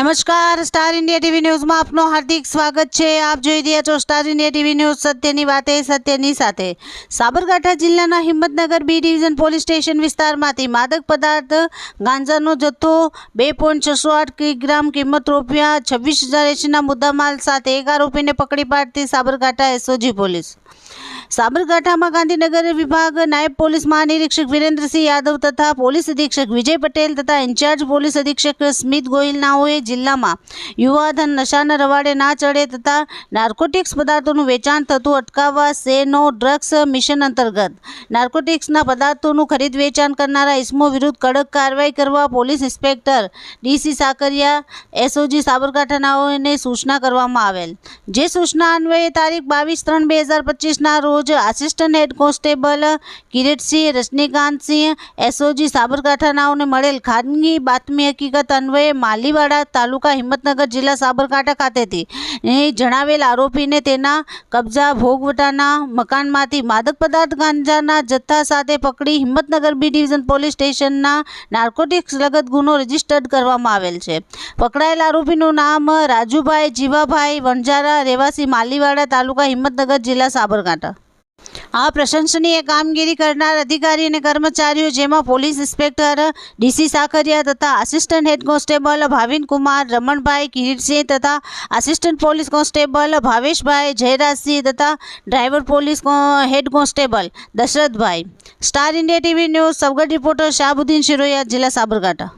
નમસ્કાર, star India TV ન્યૂઝમાં આપનું હાર્દિક સ્વાગત છે. આપ જોઈ રહ્યા છો સ્ટાર ઇન્ડિયા ટીવી ન્યૂઝ સત્યની વાતે, સત્યની સાથે. સાબરકાંઠા જિલ્લાના Himmatnagar B division police station વિસ્તારમાંથી માદક પદાર્થ ગાંજાનો જથ્થો બે પોઈન્ટ છસો આઠ કિલોગ્રામ કિંમત રૂપિયા છવ્વીસ હજાર એંશીના મુદ્દામાલ સાથે એક આરોપીને પકડી પાડતી સાબરકાંઠા એસઓજી પોલીસ. સાબરકાંઠામાં ગાંધીનગર વિભાગ નાયબ પોલીસ મહાનિરીક્ષક વિરેન્દ્રસિંહ યાદવ તથા પોલીસ અધિક્ષક વિજય પટેલ તથા ઇન્ચાર્જ પોલીસ અધિક્ષક સ્મિત ગોહિલનાઓએ જિલ્લામાં યુવાધન નશાના રવાડે ના ચડે તથા નાર્કોટિક્સ પદાર્થોનું વેચાણ થતું અટકાવવા સે નો ડ્રગ્સ મિશન અંતર્ગત નાર્કોટિક્સના પદાર્થોનું ખરીદ વેચાણ કરનારા ઇસમો વિરુદ્ધ કડક કાર્યવાહી કરવા police inspector DC Sakariya SOG સાબરકાંઠાનાઓને સૂચના કરવામાં આવેલ. જે સૂચના અન્વયે તારીખ બાવીસ ત્રણ બે હજાર પચીસના રોજ assistant head constable Kiritsinh, Rajnikantsinh, SOG Sabarkantha નાઓને મળેલ ખાનગી બાતમી હકીકત અન્વયે માલીવાડા તાલુકા હિંમતનગર જિલ્લા સાબરકાંઠા ખાતેથી. જણાવેલ આરોપીને તેના કબજા ભોગવટાના મકાનમાંથી માદક પદાર્થ ગાંજાના જથ્થા સાથે પકડી હિંમતનગર બી ડિવિઝન પોલીસ સ્ટેશનના નાર્કોટિક્સ લગત ગુનો રજીસ્ટર્ડ કરવામાં આવેલ છે. પકડાયેલ આરોપીનું નામ રાજુભાઈ જીવાભાઈ વણજારા રહેવાસી માલીવાડા તાલુકા હિંમતનગર જિલ્લા સાબરકાંઠા. આ પ્રશંસનીય કામગીરી કરનાર અધિકારી અને કર્મચારીઓ જેમાં પોલીસ ઇન્સ્પેક્ટર ડીસી સાકરિયા તથા assistant head constable Bhavin Kumar, Ramanbhai Kiritsinh તથા assistant police constable Bhaveshbhai Jayrajsinh તથા driver police head constable Dashrathbhai. Star India TV news Savgadh reporter Shahbuddin Shiroya, જિલ્લા સાબરકાંઠા.